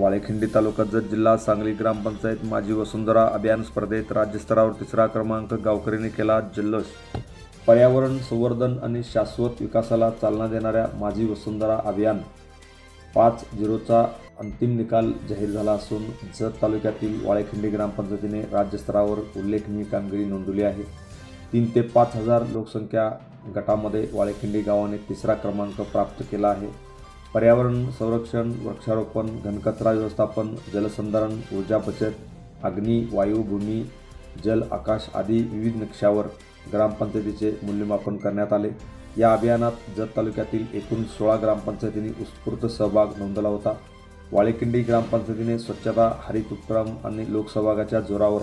वाळेखिंडी तालुका जत जिल्हा सांगली ग्रामपंचायत माजी वसुंधरा अभियान स्पर्धेत राज्यस्तरावर तिसरा क्रमांक गावकरीने केला जल्लोष. पर्यावरण संवर्धन आणि शाश्वत विकासाला चालना देणाऱ्या माझी वसुंधरा अभियान पाच झिरोचा अंतिम निकाल जाहीर झाला असून जत तालुक्यातील वाळेखिंडी ग्रामपंचायतीने राज्यस्तरावर उल्लेखनीय कामगिरी नोंदवली आहे. तीन ते पाच हजार लोकसंख्या गटामध्ये वाळेखिंडी गावाने तिसरा क्रमांक प्राप्त केला आहे. पर्यावरण संरक्षण वृक्षारोपण घनकचरा व्यवस्थापन जलसंधारण ऊर्जा बचत अग्नी वायू भूमी जल आकाश आदी विविध नक्ष्यावर ग्रामपंचायतीचे मूल्यमापन करण्यात आले. या अभियानात जत तालुक्यातील एकूण सोळा ग्रामपंचायतींनी उत्स्फूर्त सहभाग नोंदवला होता. वाळेकिंडी ग्रामपंचायतीने स्वच्छता हरित उपक्रम आणि लोकसहभागाच्या जोरावर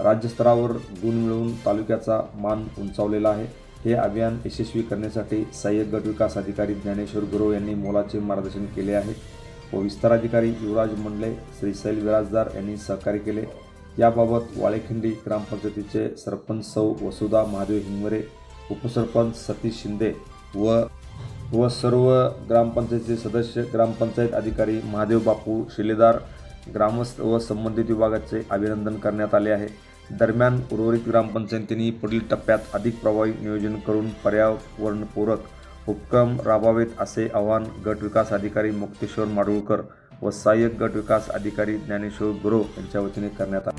राज्यस्तरावर गुण मिळवून तालुक्याचा मान उंचावलेला आहे. हे अभियान यशस्वी करण्यासाठी सहाय्यक गट विकास अधिकारी ज्ञानेश्वर गुरव यांनी मोलाचे मार्गदर्शन केले आहे व विस्ताराधिकारी युवराज मंडले श्रीशैल विराजदार यांनी सहकार्य केले. याबाबत वाळेखिंडी ग्रामपंचायतीचे सरपंच सौ वसुधा महादेव हिंगवरे उपसरपंच सतीश शिंदे व व सर्व ग्रामपंचायतीचे सदस्य ग्रामपंचायत अधिकारी महादेव बापू शिलेदार ग्रामस्थ व संबंधित विभागाचे अभिनंदन करण्यात आले आहे. दरम्यान उर्वरित ग्रामपंचायतींनी पुढील टप्प्यात अधिक प्रभावी नियोजन करून पर्यावरणपूरक उपक्रम राबवावेत असे आवाहन गट विकास अधिकारी मुक्तेश्वर माडगुळकर व सहाय्यक गट विकास अधिकारी ज्ञानेश्वर गुरव यांच्या वतीने करण्यात आले.